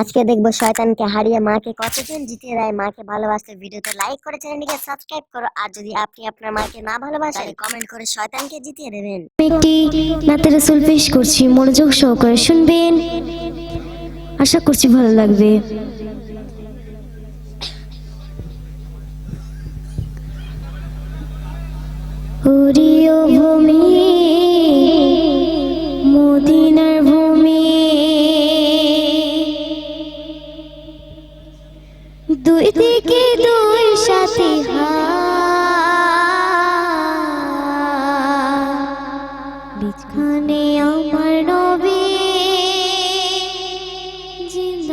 আজকে দেখব শয়তানকে হারিয়ে মাকে কতজন জিতিয়ে দেয়, মাকে ভালোবাসতে ভিডিওতে লাইক করে চ্যানেলটিকে সাবস্ক্রাইব করো, আর যদি আপনি আপনার মাকে না ভালোবাসেন কমেন্ট করে শয়তানকে জিতিয়ে দেবেন। একটি নাতে রসুল পেশ করছি, মনোযোগ সহকারে শুনবেন। আশা করছি ভালো লাগবে। হরিয় ভূমি, মদিনার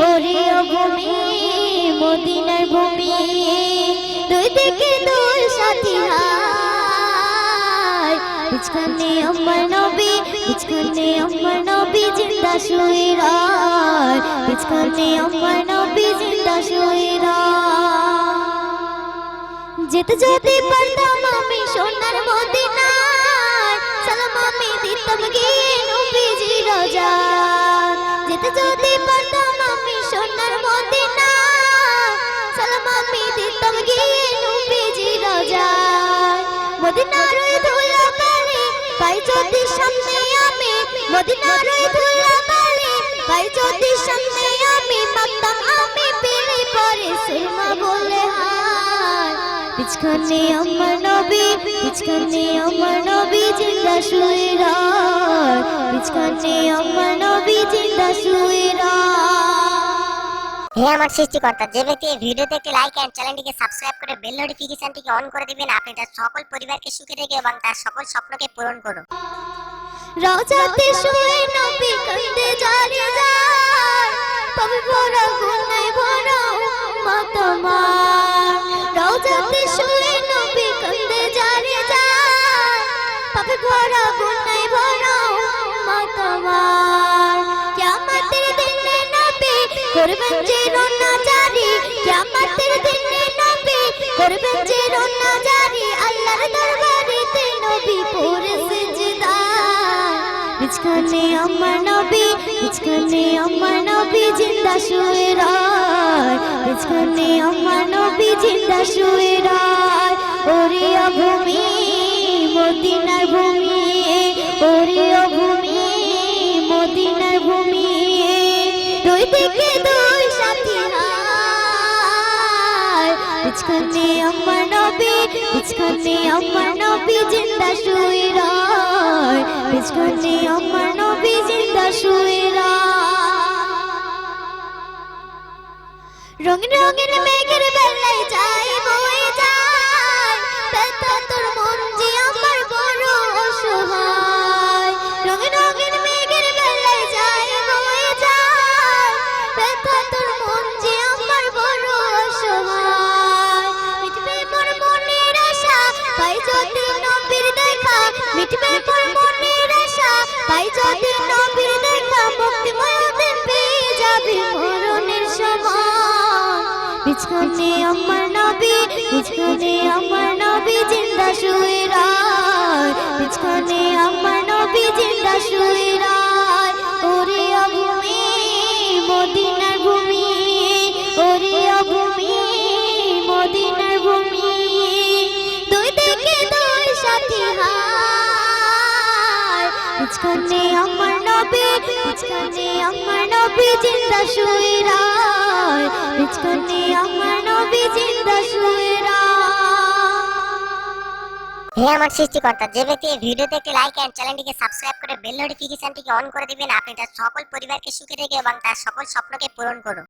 ওরে ভূমি, মদিনার ভূমি, দুই দিকে দুই সাথী হায় আমার নবী বিছখানে আমার নবী জিন্দা শুয়ে রায় আমার নবী জিন্দা শুয়ে যেতে যেতে পারতাম আমি সোনার মদিনায়। আমি দিতাম গিয়ে নবীজি রাজা মদিনার ওই ধুলা কালে পাই যদি সামনে আমি, মদিনার ওই ধুলা কালে পাই যদি সামনে আমি, মাতাম আমি পেলে পরে সুরমা বলে হায় পিছখানে আমার নবী পিছখানে আমার নবী জিন্দা শুয়ে রায় পিছখানে আমার নবী জিন্দা শুয়ে হে আমার সৃষ্টিকর্তা, যে ব্যক্তি এই ভিডিওতে একটি লাইক এন্ড চ্যানেলটিকে সাবস্ক্রাইব করে বেল নোটিফিকেশনটিকে অন করে দিবেন, আপনি তার সকল পরিবারকে সুখে রেখে এবং তার সকল স্বপ্নকে পূরণ করুন। রাজাতে শুয়ে নবী কান্দে জারি যায় তবে ভরা গুনায় ভরা মা রাজাতে শুয়ে নবী কান্দে জারি যায় তবে ভরা গুনায় ভরা করবেন যে রোনা জারি কিয়ামতের দিনে নবী করবেন যে রোনা জারি আল্লাহর দরবারেতে নবী পড়ে সিজদা। বিছখানে আমার নবী আমার নবী জিন্দা শুয়ে রায়। আমার নবী জিন্দা শুয়ে রায়। ওরে ভূমি মদিনার ভূমি বিছখানে আমার নবী মাঝখানে আমার নবী জিন্দা শুয়ে রয় মাঝখানে আমার নবী জিন্দা শুয়ে রঙিন রঙিন মেঘের বেলায় যাই বয়ে মিটবে মোর মনের আশা। পাই যদি নবীর দেখা মুক্তি দিন পেয়ে যাবে মরণের সময়। বিছখানে আমার নবী বিছখানে আমার নবী, জিন্দা শুয়ে রায়। বিছখানে আমার নবী আমার নবী বিছখানে আমার নবী জিন্দা রায়। আমার নবী জিন্দা হে আমার সৃষ্টিকর্তা, যে ব্যক্তি এই ভিডিওতে একটি লাইক এন্ড চ্যানেলটিকে সাবস্ক্রাইব করে বেল নোটিফিকেশনটিকে অন করে দিবেন, আপনি তার সকল পরিবারকে সুখে রেখে এবং তার সকল স্বপ্নকে পূরণ করুন।